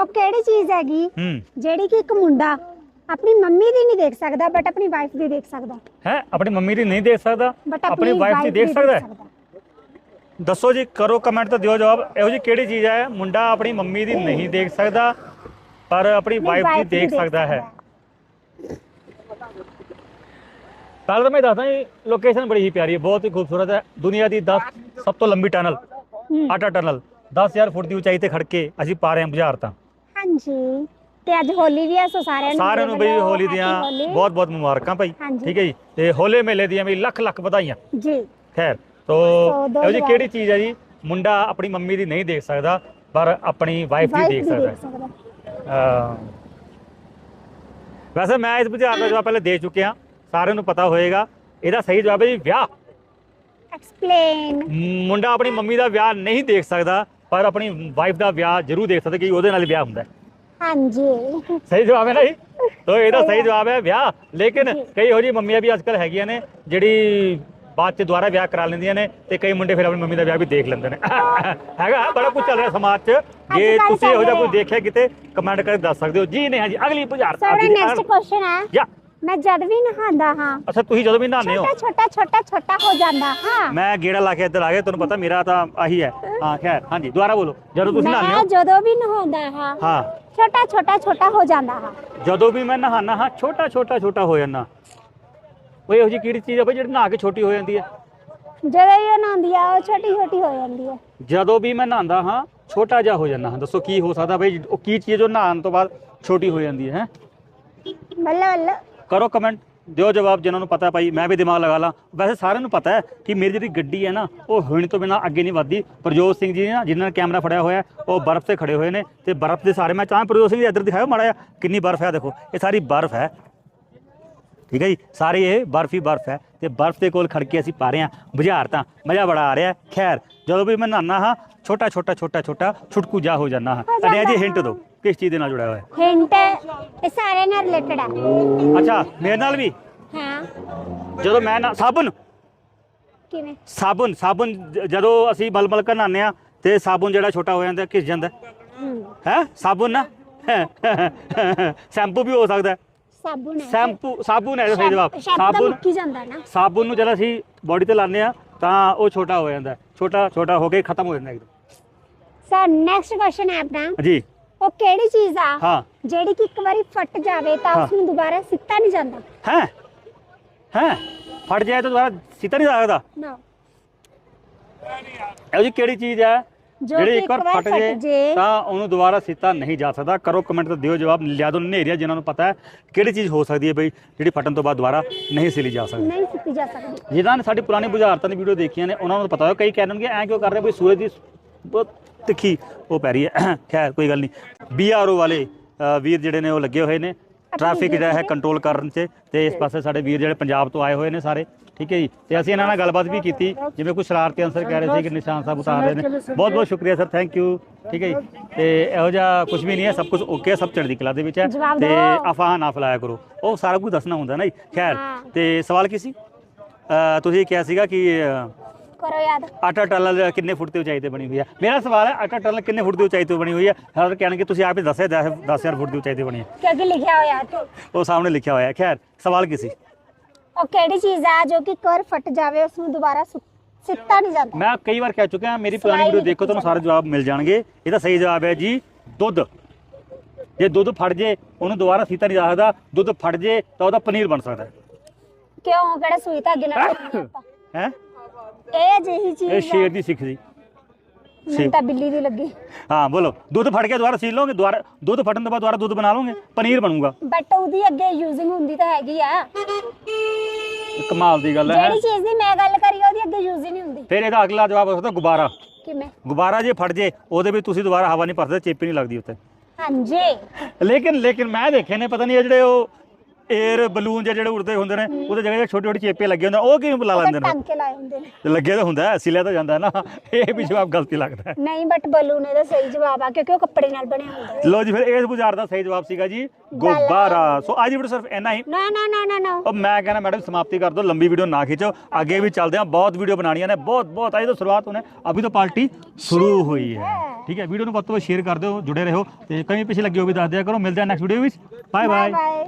ਉਹ ਕਿਹੜੀ ਚੀਜ਼ ਹੈਗੀ? ਹੂੰ। ਜਿਹੜੀ ਕਿ ਇੱਕ ਮੁੰਡਾ ਆਪਣੀ ਮੰਮੀ ਦੀ ਨਹੀਂ ਦੇਖ ਸਕਦਾ ਬਟ ਆਪਣੀ ਵਾਈਫ ਦੀ ਦੇਖ ਸਕਦਾ। ਹੈ? ਆਪਣੀ ਮੰਮੀ ਦੀ ਨਹੀਂ ਦੇਖ ਸਕਦਾ? ਬਟ ਆਪਣੀ ਵਾਈਫ ਦੀ ਦੇਖ ਸਕਦਾ ਹੈ? ਦੱਸੋ ਜੀ ਕਰੋ ਕਮੈਂਟ ਤੇ ਦਿਓ ਜਵਾਬ। ਇਹੋ ਜੀ ਕਿਹੜੀ ਚੀਜ਼ ਹੈ? ਮੁੰਡਾ ਆਪਣੀ ਮੰਮੀ ਦੀ ਨਹੀਂ ਦੇਖ ਸਕਦਾ ਪਰ ਆਪਣੀ ਵਾਈਫ ਦੀ wife ਦੇਖ ਸਕਦਾ ਹੈ। ਪਹਿਲਾਂ ਤਾਂ ਮੈਂ ਦੱਸਦਾ ਜੀ ਲੋਕੇਸ਼ਨ ਬੜੀ ਹੀ ਪਿਆਰੀ ਹੈ ਬਹੁਤ ਹੀ ਖੂਬਸੂਰਤ ਹੈ। ਦੁਨੀਆ ਦੀ 10 ਸਭ ਤੋਂ ਲੰਬੀ ਟਨਲ ਹੂੰ। ਆਟਾ ਟਨਲ 10000 ਫੁੱਟ ਦੀ ਉਚਾਈ ਤੇ ਖੜ ਕੇ ਅਸੀਂ ਪਾ ਰਹੇ ਹਾਂ ਬੁਝਾਰ ਤਾਂ। ਹਾਂਜੀ। ਤੇ ਅੱਜ ਹੋਲੀ ਵੀ ਹੈ ਸੋ ਸਾਰਿਆਂ ਨੂੰ ਸਾਰਿਆਂ ਨੂੰ ਬਈ ਹੋਲੀ ਦੀਆਂ। ਬਹੁਤ ਬਹੁਤ ਮੁਬਾਰਕਾਂ ਭਾਈ। ਹਾਂਜੀ। ਠੀਕ ਹੈ ਜੀ। ਤੇ ਹੋਲੇ ਮੇਲੇ ਦੀਆਂ ਵੀ ਲੱਖ ਲੱਖ ਵਧਾਈਆਂ। ਜੀ। ਖੈਰ ਤੋ ਸੋ ਦੋ ਇਹੋ ਜੀ। ਕਿਹੜੀ ਚੀਜ਼ ਹੈ ਜੀ? ਮੁੰਡਾ ਆਪਣੀ ਮੰਮੀ ਦੀ ਨਹੀਂ ਦੇਖ ਸਕਦਾ ਪਰ ਆਪਣੀ ਵਾਈਫ ਦੀ wife ਦੇਖ ਸਕਦਾ। ਅਹ ਵੈਸੇ ਮੈਂ ਇਸ ਬੁਝਾਰ ਦਾ ਜਵਾਬ ਪਹਿਲੇ ਦੇ ਚੁੱਕਿਆ। ਸਾਰਿਆਂ ਨੂੰ ਪਤਾ ਹੋਏਗਾ। ਇਹਦਾ ਸਹੀ ਜਵਾਬ ਹੈ ਜੀ ਵਿਆਹ। ਐਕਸਪਲੇਨ ਮੁੰਡਾ ਆਪਣੀ ਮੰਮੀ ਦਾ ਵਿਆਹ ਨਹੀਂ ਦੇਖ ਸਕਦਾ। ਪਰ ਆਪਣੀ ਵਾਈਫ ਦਾ ਵਿਆਹ ਜ਼ਰੂਰ ਦੇਖ ਸਕਦਾ ਕਿ ਉਹਦੇ ਨਾਲ ਵਿਆਹ ਹੁੰਦਾ ਹੈ। ਹਾਂਜੀ। ਸਹੀ ਜਵਾਬ ਹੈ ਨਾ ਜੀ? ਤੋ ਇਹਦਾ ਸਹੀ ਜਵਾਬ ਹੈ ਵਿਆਹ। ਲੇਕਿਨ ਜੀ। ਕਈ ਇਹੋ ਜਿਹੀ ਮੰਮੀਆਂ ਵੀ ਅੱਜਕੱਲ ਹੈਗੀਆਂ ਨੇ ਜਿਹੜੀ ਬਾਅਦ ਚ ਦੁਬਾਰਾ ਵਿਆਹ ਕਰਾ ਲੈਂਦੀਆਂ ਨੇ ਤੇ ਕਈ ਮੁੰਡੇ ਫਿਰ ਆਪਣੀ ਮੰਮੀ ਦਾ ਵਿਆਹ ਵੀ ਦੇਖ ਲੈਂਦੇ ਨੇ। ਹੈਗਾ? ਬੜਾ ਕੁਝ ਚੱਲ ਰਿਹਾ ਸਮਾਜ 'ਚ। ਜੇ ਤੁਸੀਂ ਇਹੋ ਜਿਹਾ ਰਿਹਾ। ਦੇਖਿਆ ਕਿਤੇ ਕਮੈਂਟ ਕਰਕੇ ਦੱਸ ਸਕਦੇ ਹੋ। ਜੀ ਨਹੀਂ ਹਾਂ ਜੀ ਅਗਲੀ ਬੁਝਾਰ ਸਾਡਾ ਨੈਕਸਟ ਕੁਐਸਚਨ ਹੈ ਯਾ। ਮੈਂ ਜਦ ਵੀ ਨਹਾਉਂਦਾ ਹਾਂ ਅੱਛਾ ਤੁਸੀਂ ਜਦੋਂ ਵੀ ਨਹਾਉਂਦੇ ਹੋ ਛੋਟਾ ਛੋਟਾ ਛੋਟਾ ਛੋਟਾ ਹੋ ਜਾਂਦਾ ਹਾਂ ਮੈਂ ਗੇੜਾ ਲਾ ਕੇ ਇੱਧਰ ਆ ਗਿਆ ਤੁਹਾਨੂੰ ਪਤਾ ਮੇਰਾ ਤਾਂ ਆਹੀ ਹੈ ਹਾਂ ਖੈਰ ਹਾਂਜੀ ਦੁਬਾਰਾ ਬੋਲੋ ਜਦੋਂ ਤੁਸੀਂ ਨਹਾਉਂਦੇ ਮੈਂ ਹੋ ਜਦੋਂ ਵੀ ਨਹਾਉਂਦਾ ਹਾਂ ਹਾਂ ਛੋਟਾ ਛੋਟਾ ਛੋਟਾ ਹੋ ਜਾਂਦਾ ਹਾਂ ਜਦੋਂ ਵੀ ਮੈਂ ਨਹਾਨਾ ਹਾਂ ਛੋਟਾ ਛੋਟਾ ਛੋਟਾ ਹੋ ਜਾਂਦਾ ਉਹ ਇਹੋ ਜਿਹੀ ਕਿਹੜੀ ਚੀਜ਼ ਹੈ ਬਈ ਜਿਹੜੀ ਨਹਾ ਕੇ ਛੋਟੀ ਹੋ ਜਾਂਦੀ ਹੈ ਜਦੋਂ ਵੀ ਉਹ ਨਹਾਉਂਦੀ ਆ ਉਹ ਛੋਟੀ ਛੋਟੀ ਹੋ ਜਾਂਦੀ ਹੈ ਜਦੋਂ ਵੀ ਮੈਂ ਨਹਾਉਂਦਾ ਹਾਂ ਛੋਟਾ ਜਿਹਾ ਹੋ ਜਾਂਦਾ ਹਾਂ ਦੱਸੋ ਕੀ ਹੋ ਸਕਦਾ ਬਈ ਉਹ ਕੀ ਚੀਜ਼ ਜੋ ਨਹਾਉਣ ਤੋਂ ਬਾਅਦ ਛੋਟੀ ਹੋ ਜਾਂਦੀ ਹੈ ਹੈਂ? ਬੱਲੇ ਬੱਲੇ ਕਰੋ ਕਮੈਂਟ ਦਿਓ ਜਵਾਬ ਜਿਨ੍ਹਾਂ ਨੂੰ ਪਤਾ ਭਾਈ, ਮੈਂ ਵੀ ਦਿਮਾਗ ਲਗਾ ਲਾਂ। ਵੈਸੇ ਸਾਰਿਆਂ ਨੂੰ ਪਤਾ ਹੈ ਕਿ ਮੇਰੀ ਜਿਹੜੀ ਗੱਡੀ ਹੈ ਨਾ, ਉਹ ਹੁਣ ਤੋਂ ਬਿਨਾ ਅੱਗੇ ਨਹੀਂ ਵੱਧਦੀ। ਪ੍ਰਜੋਤ ਸਿੰਘ ਜੀ ਨਾ ਜਿਨ੍ਹਾਂ ਨੇ ਕੈਮਰਾ ਫੜਿਆ ਹੋਇਆ ਉਹ ਬਰਫ਼ ਤੇ ਖੜੇ ਹੋਏ ਨੇ ਤੇ ਬਰਫ਼ ਦੇ ਸਾਰੇ ਮੈਂ ਚਾਹਾਂ ਪ੍ਰਜੋਤ ਸਿੰਘ ਜੀ ਇੱਧਰ ਦਿਖਾਓ ਮਾੜਾ ਜਿਹਾ, ਕਿੰਨੀ ਬਰਫ਼ ਹੈ ਦੇਖੋ। ਇਹ ਸਾਰੀ ਬਰਫ਼ ਹੈ। ਠੀਕ ਹੈ ਜੀ? ਸਾਰੇ ਇਹ ਬਰਫ਼ ਹੀ ਬਰਫ਼ ਹੈ ਤੇ ਬਰਫ਼ ਦੇ ਕੋਲ ਖੜ ਕੇ ਅਸੀਂ ਪਾ ਰਹੇ ਹਾਂ ਬੁਝਾਰ ਤਾਂ ਮਜ਼ਾ ਬੜਾ ਆ ਰਿਹਾ ਖੈਰ, ਜਦੋਂ ਵੀ ਮੈਂ ਨਹਾਨਾ ਹਾਂ ਛੋਟਾ ਛੋਟਾ ਛੋਟਾ ਛੋਟਾ ਛੁਟਕੂ ਜਾ ਹੋ ਜਾਂਦਾ ਹਾਂ। ਅਰੇ ਜੀ ਜਾਂਦਾ। ਹਿੰਟ ਦਿਓ ਕਿਸ ਚੀਜ਼ ਦੇ ਨਾਲ ਜੁੜਿਆ ਹੋਇਆ ਹੈ? ਹਿੰਟ ਇਹ ਸਾਰੇ ਨਾਲ ਰਿਲੇਟਡ ਹੈ ਅੱਛਾ ਮੇਰੇ ਨਾਲ ਵੀ? ਹਾਂ। ਜਦੋਂ ਮੈਂ ਨਾ ਸਾਬੁਨ? ਕਿਵੇਂ? ਸਾਬੁਨ ਜ- ਜਦੋਂ ਅਸੀਂ ਮਲਮਲ ਕੇ ਨਹਾਉਂਦੇ ਆ ਤੇ ਸਾਬੁਨ ਜਿਹੜਾ ਛੋਟਾ ਹੋ ਜਾਂਦਾ ਕਿਸ ਜਾਂਦਾ? ਹੂੰ। ਸਾਬੁਨ ਨਾ? ਸ਼ੈਂਪੂ ਵੀ ਹੋ ਸਕਦਾ ਹੈ। ਸਾਬੁਨ ਹੈ। ਸ਼ੈਂਪੂ ਸਾਬੁਨ ਹੈ ਇਹਦਾ ਸਹੀ ਜਵਾਬ। ਸ਼ੈਂਪੂ ਤਾਂ ਮੁੱਕੀ ਜਾਂਦਾ ਨਾ। ਸਾਬੁਨ ਨੂੰ ਜਦੋਂ ਅਸੀਂ ਬੋਡੀ ਤੇ ਲਾਉਂਦੇ ਆ ਤਾਂ ਉਹ ਛੋਟਾ ਹੋ ਜਾਂਦਾ ਹੈ। ਛੋਟਾ ਛੋਟਾ ਹੋ ਕੇ ਖਤਮ ਹੋ ਜਾਂਦਾ ਇੱਕਦਮ ਸਰ ਨੈਕਸਟ ਕੁਐਸਚਨ ਹੈ ਆਪਣਾ। ਜੀ। ਉਹ ਕਿਹੜੀ ਚੀਜ਼ ਆ ਹਾਂ। ਜਿਹੜੀ ਕਿ ਇੱਕ ਵਾਰੀ ਫਟ ਜਾਵੇ ਤਾਂ ਹਾਂ। ਉਸ ਨੂੰ ਦੁਬਾਰਾ ਸਿੱਟਾ ਨਹੀਂ ਜਾਂਦਾ? ਹੈ? ਹੈ? ਫਟ ਜਾਏ ਤਾਂ ਦੁਬਾਰਾ ਸਿੱਧਾ ਨਹੀਂ ਸਕਦਾ? ਨਾ। ਇਹੋ ਜੀ ਕਿਹੜੀ ਚੀਜ਼ ਹੈ ਜਿਹੜੀ ਇੱਕ ਵਾਰ ਫਟ ਜੇ ਤਾਂ ਉਹਨੂੰ ਦੁਬਾਰਾ ਸਿੱਧਾ ਨਹੀਂ ਜਾ ਸਕਦਾ। ਕਰੋ ਕਮੈਂਟ ਤੇ ਦਿਓ ਜਵਾਬ। ਲਿਆ ਦੋ ਨੇਰੀਆ ਜਿਨ੍ਹਾਂ ਨੂੰ ਪਤਾ ਹੈ ਕਿਹੜੀ ਚੀਜ਼ ਹੋ ਸਕਦੀ ਹੈ ਬਈ ਜਿਹੜੀ ਫਟਣ ਤੋਂ ਬਾਅਦ ਦੁਬਾਰਾ ਨਹੀਂ ਸਿਲੀ ਜਾ ਸਕਦੀ। ਨਹੀਂ ਸਿੱਟੀ ਜਾ ਸਕਦੀ। ਜਿਨ੍ਹਾਂ ਨੇ ਸਾਡੀ ਪੁਰਾਣੀ ਬੁਝਾਰਤਾਂ ਦੀ ਵੀਡੀਓ ਦੇਖੀਆਂ ਨੇ ਉਹਨਾਂ ਨੂੰ ਪਤਾ ਹੋਇਆ ਕਈ ਕਹਿਣਗੇ ਐਂ ਕਿਉਂ ਕਰ ਰਹੇ ਬਈ ਸੂਰਜ ਦੀ ਬਹੁਤ ਤਿੱਖੀ ਉਹ ਪੈ ਰਹੀ ਹੈ। ਖੈਰ ਕੋਈ ਗੱਲ ਨਹੀਂ। ਬੀਆਰਓ ਵਾਲੇ ਵੀਰ ਜਿਹੜੇ ਨੇ ਉਹ ਲੱਗੇ ਹੋਏ ਨੇ। ਟ੍ਰੈਫਿਕ ਜਿਹੜਾ ਹੈ ਕੰਟਰੋਲ ਕਰਨ 'ਚ ਤੇ ਇਸ ਪਾਸੇ ਸਾਡੇ ਵੀਰ ਜਿਹੜੇ ਪੰਜਾਬ ਤੋਂ ਆਏ ਹੋਏ ਨੇ ਸਾਰੇ ਠੀਕ ਹੈ ਜੀ? ਤੇ ਅਸੀਂ ਇਹਨਾਂ ਨਾਲ ਗੱਲਬਾਤ ਵੀ ਕੀਤੀ ਜਿਵੇਂ ਕੋਈ ਸ਼ਰਾਰਤੀ ਅਨਸਰ ਕਹਿ ਰਹੇ ਸੀ ਕਿ ਨਿਸ਼ਾਨ ਸਾਹਿਬ ਉਤਾਰ ਰਹੇ ਨੇ। ਬਹੁਤ ਬਹੁਤ ਸ਼ੁਕਰੀਆ ਸਰ ਥੈਂਕ ਯੂ ਠੀਕ ਹੈ ਜੀ? ਤੇ ਇਹੋ ਜਿਹਾ ਕੁਝ ਵੀ ਨਹੀਂ ਹੈ ਸਭ ਕੁਝ ਓਕੇ ਹੈ ਸਭ ਚੜ੍ਹਦੀ ਕਲਾ ਦੇ ਵਿੱਚ ਹੈ। ਤੇ। ਅਫਵਾਹ ਨਾ ਫੈਲਾਇਆ ਕਰੋ। ਉਹ ਸਾਰਾ ਕੁਝ ਦੱਸਣਾ ਹੁੰਦਾ ਨਾ ਜੀ ਖੈਰ। ਤੇ ਸਵਾਲ ਕੀ ਸੀ? ਤੁਸੀਂ ਕਿਹਾ ਸੀਗਾ ਕਿ ਕਰੋ ਯਾਦ। ਆਟਾ ਟਨਲ ਕਿੰਨੇ ਫੁੱਟ ਦੀ ਉਚਾਈ ਤੇ ਬਣੀ ਹੋਈ ਹੈ ਮੇਰਾ ਸਵਾਲ ਹੈ ਆਟਾ ਟਨਲ ਕਿੰਨੇ ਫੁੱਟ ਦੀ ਉਚਾਈ ਤੇ ਬਣੀ ਹੋਈ ਹੈ ਹਰ ਕਹਿਣਗੇ ਤੁਸੀਂ ਆਪ ਹੀ ਦੱਸਿਆ 10000 ਫੁੱਟ ਦੀ ਉਚਾਈ ਤੇ ਬਣੀ ਹੈ ਕਿਉਂਕਿ ਲਿਖਿਆ ਹੋਇਆ ਤੇ? ਉਹ ਸਾਹਮਣੇ ਲਿਖਿਆ ਹੋਇਆ ਹੈ। ਖੈਰ ਸਵਾਲ ਕੀ ਸੀ? ਉਹ ਕਿਹੜੀ ਚੀਜ਼ ਆ ਜੋ ਕਿ ਇੱਕ ਵਾਰ ਫਟ ਜਾਵੇ ਉਸ ਨੂੰ ਦੁਬਾਰਾ ਸੁ- ਸਿੱਟਾ ਨਹੀਂ ਜਾਂਦਾ? ਮੈਂ ਕਈ ਵਾਰ ਕਹਿ ਚੁੱਕਿਆ ਮੇਰੀ ਪੁਰਾਣੀ ਸਲਾਈ ਵੀਡੀਓ ਦੇਖੋ ਤੁਹਾਨੂੰ ਸਾਰੇ ਜਵਾਬ ਮਿਲ ਜਾਣਗੇ। ਇਹਦਾ ਸਹੀ ਜਵਾਬ ਹੈ ਜੀ ਦੁੱਧ। ਜੇ ਦੁੱਧ ਫਟ ਜੇ ਉਹਨੂੰ ਦੁਬਾਰਾ ਸੀਤਾ ਨਹੀਂ ਜਾ ਸਕਦਾ। ਦੁੱਧ ਫਟ ਜੇ ਤਾਂ ਉਹਦਾ ਪਨੀਰ ਬਣ ਸਕਦਾ ਕਿਉਂ? ਕਿਹੜਾ ਸੂਈ ਧਾਗੇ ਨਾਲ ਹੈ? ਇਹ ਜਿਹੀ ਇਹ ਚੀਜ਼ ਸ਼ੇਰ ਆ ਦੀ ਸਿੱਖ ਸੀ ਮੈਨੂੰ ਤਾਂ ਬਿੱਲੀ ਦੀ ਲੱਗੀ। ਹਾਂ ਬੋਲੋ। ਦੁੱਧ ਫਟ ਕੇ ਦੁਬਾਰਾ ਸੀਲ ਲੋਗੇ ਦੁਬਾਰਾ ਦੁੱਧ ਫਟਣ ਤੋਂ ਬਾਅਦ ਦੁਬਾਰਾ ਦੁੱਧ ਬਣਾ ਲੋਗੇ ਪਨੀਰ ਬਣੂਗਾ। ਬਟ ਉਹਦੀ ਅੱਗੇ ਯੂਜ਼ਿੰਗ ਹੁੰਦੀ ਤਾਂ ਹੈਗੀ ਆ। ਕਮਾਲ ਦੀ ਗੱਲ ਹੈ ਜਿਹੜੀ ਚੀਜ਼ ਦੀ ਮੈਂ ਗੱਲ ਕਰੀ ਉਹਦੀ ਅੱਗੇ ਯੂਜ਼ ਹੀ ਨਹੀਂ ਹੁੰਦੀ। ਫਿਰ ਇਹਦਾ ਅਗਲਾ ਜਵਾਬ ਹੋ ਸਕਦਾ ਗੁਬਾਰਾ। ਕਿਵੇਂ? ਗੁਬਾਰਾ ਜੇ ਫਟ ਜੇ ਉਹਦੇ ਵਿੱਚ ਤੁਸੀਂ ਦੁਬਾਰਾ ਹਵਾ ਨਹੀਂ ਭਰਦੇ ਚੇਪੀ ਨਹੀਂ ਲੱਗਦੀ ਉੱਤੇ ਹਾਂਜੀ। ਲੇਕਿਨ ਲੇਕਿਨ ਮੈਂ ਦੇਖੇ ਨੇ ਪਤਾ ਨਹੀਂ ਇਹ ਜਿਹੜੇ ਉਹ 에ਅਰ ਬਲੂਨ ਜਿਹੜੇ ਉੜਦੇ ਹੁੰਦੇ ਨੇ ਉਹਦੇ ਜਗ੍ਹਾ ਛੋਟੇ ਛੋਟੇ ਚੇਪੇ ਲੱਗੇ ਹੁੰਦੇ ਨੇ ਉਹ ਕਿਵੇਂ ਬੁਲਾ ਲੈਂਦੇ ਨੇ? ਟਾਂਕੇ ਲਾਏ ਹੁੰਦੇ ਨੇ। ਤੇ ਲੱਗੇ ਤਾਂ ਹੁੰਦਾ ਹੈ, ਸਿਲਿਆ ਤਾਂ ਜਾਂਦਾ ਨਾ ਇਹ ਵੀ ਜਵਾਬ ਗਲਤੀ ਲੱਗਦਾ। ਹੈ ਨਹੀਂ ਬਟ ਬਲੂਨ ਇਹਦਾ ਸਹੀ ਜਵਾਬ ਆ ਕਿਉਂਕਿ ਉਹ ਕੱਪੜੇ ਨਾਲ ਬਣਿਆ ਹੁੰਦਾ। ਲੋ ਜੀ ਫਿਰ ਇਸ ਬੁਝਾਰ ਦਾ ਸਹੀ ਜਵਾਬ ਸੀਗਾ ਜੀ ਗੁਬਾਰਾ। ਸੋ ਅੱਜ ਦੀ ਵੀਡੀਓ ਸਿਰਫ ਇੰਨਾ ਹੀ। ਨਾ ਨਾ ਨਾ ਨਾ ਨਾ। ਉਹ ਮੈਂ ਕਹਿੰਦਾ ਮੈਡਮ ਸਮਾਪਤੀ ਕਰ ਦਿਓ ਲੰਬੀ ਵੀਡੀਓ ਨਾ ਖਿੱਚੋ। ਅੱਗੇ ਵੀ ਚੱਲਦੇ ਹਾਂ ਬਹੁਤ ਵੀਡੀਓ ਬਣਾਉਣੀਆਂ ਨੇ ਬਹੁਤ ਬਹੁਤ। ਅਜੇ ਤਾਂ ਸ਼ੁਰੂਆਤ ਹੋਣੇ ਅਭੀ ਤਾਂ ਪਾਰਟੀ ਸ਼ੁਰੂ ਹੋਈ ਹੈ। ਠੀਕ ਹੈ ਵੀਡੀਓ ਨੂੰ ਵੱਧ ਤੋਂ ਵੱਧ ਸ਼ੇਅਰ ਕਰ ਦਿਓ ਜੁੜੇ ਰਹੋ। ਤੇ ਕਮੀ ਪਿੱਛੇ ਲੱਗੀ ਹੋ ਵੀ ਦੱਸ ਦਿਆ ਕਰੋ। ਮਿਲਦੇ ਹਾਂ ਨੈਕਸਟ ਵੀਡੀਓ ਵਿੱਚ। Bye bye